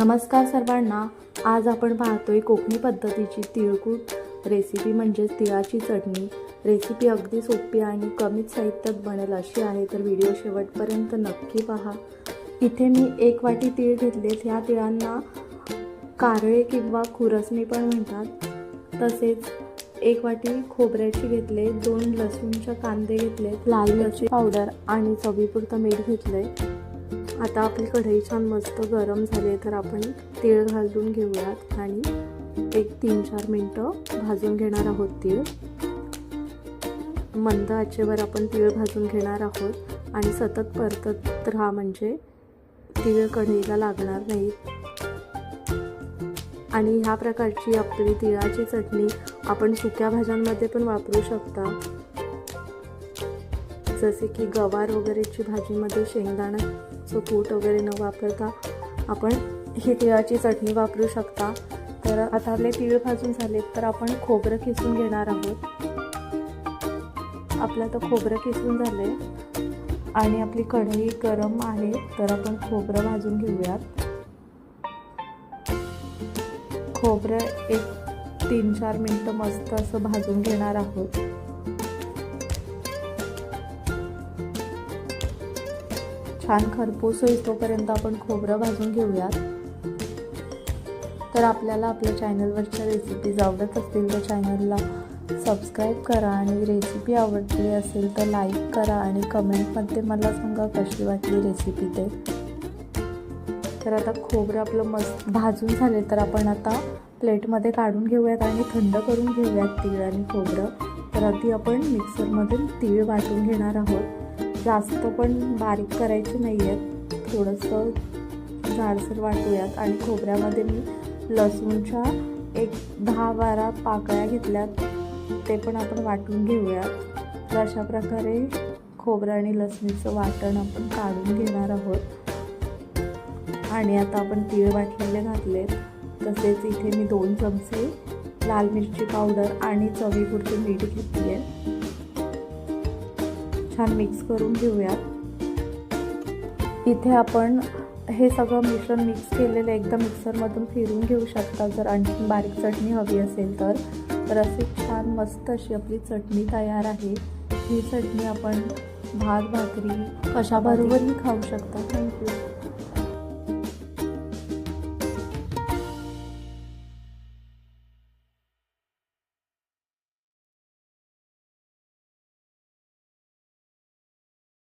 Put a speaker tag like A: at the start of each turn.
A: नमस्कार सर्वांना. आज आपण पाहतोय कोकणी पद्धतीची तिळकूट रेसिपी म्हणजेच तिळाची चटणी. रेसिपी अगदी सोपी आणि कमीच साहित्यात बनेल अशी आहे तर व्हिडिओ शेवटपर्यंत नक्की पहा. इथे मी एक वाटी तीळ घेतलेत. ह्या तिळांना कारळे किंवा खुरसणी पण म्हणतात. तसेच एक वाटी खोबऱ्याची घेतले दोन लसूणच्या कांदे घेतले लाल मिरची पावडर आणि चवीपुरतं मीठ घेतलंय. आता आपली कढई छान मस्त गरम झाली तर आपण तीळ घालून घेऊयात आणि एक तीन चार मिनटं भाजून घेणार आहोत तीळ. मंद आचेवर आपण तीळ भाजून घेणार आहोत आणि सतत परतत राहा म्हणजे तीळ कढईला लागणार नाहीत आणि ह्या प्रकारची आपली तिळाची चटणी आपण सुक्या भाज्यांमध्ये पण वापरू शकता. जसे की गवार वगैरेची भाजीमध्ये शेंगदाण्याचं कूट वगैरे न वापरता आपण ही तिळाची चटणी वापरू शकता. तर आता आपले तीळ भाजून झालेत तर आपण खोबरं किसून घेणार आहोत. आपलं तर खोबरं किसून झालं आहे आणि आपली कढई गरम आहे तर आपण खोबरं भाजून घेऊयात. खोबरं एक तीन चार मिनटं मस्त असं भाजून घेणार आहोत. छान खरपूस होईल तोपर्यंत आपण खोबरं भाजून घेऊयात. तर आपल्याला आपल्या चॅनलवरच्या रेसिपीज आवडत असतील तर चॅनलला सबस्क्राईब करा आणि रेसिपी आवडली असेल तर लाईक करा आणि कमेंटमध्ये मला सांगा कशी वाटली रेसिपी ते. तर आता खोबरं आपलं मस्त भाजून झाले तर आपण आता प्लेटमध्ये काढून घेऊयात आणि थंड करून घेऊयात तीळ आणि खोबरं. तर आधी आपण मिक्सरमधून तीळ वाटून घेणार आहोत. जास्त पण बारीक करायचे नाही आहेत थोडंसं जाडसर वाटूयात. आणि खोबऱ्यामध्ये मी लसूणच्या एक दहा बारा पाकळ्या घेतल्यात. ते पण आपण वाटून घेऊयात. तर अशा प्रकारे खोबरं आणि लसणीचं वाटण आपण काढून घेणार आहोत. आणि आता आपण तीळ वाटलेले घातले. तसेच इथे मी दोन चमचे लाल मिरची पावडर आणि चवीपुरती मीठ घेतली आहे छान मिक्स करून घेऊयात. इथे आपण हे सगळं मिश्रण मिक्स केलेलं एकदा मिक्सरमधून फिरून घेऊ शकता. जर आणखी बारीक चटणी हवी असेल तर. तर अशी छान मस्त अशी आपली चटणी तयार आहे. ही चटणी आपण भात भाकरी कशाबरोबरही खाऊ शकता. थँक्यू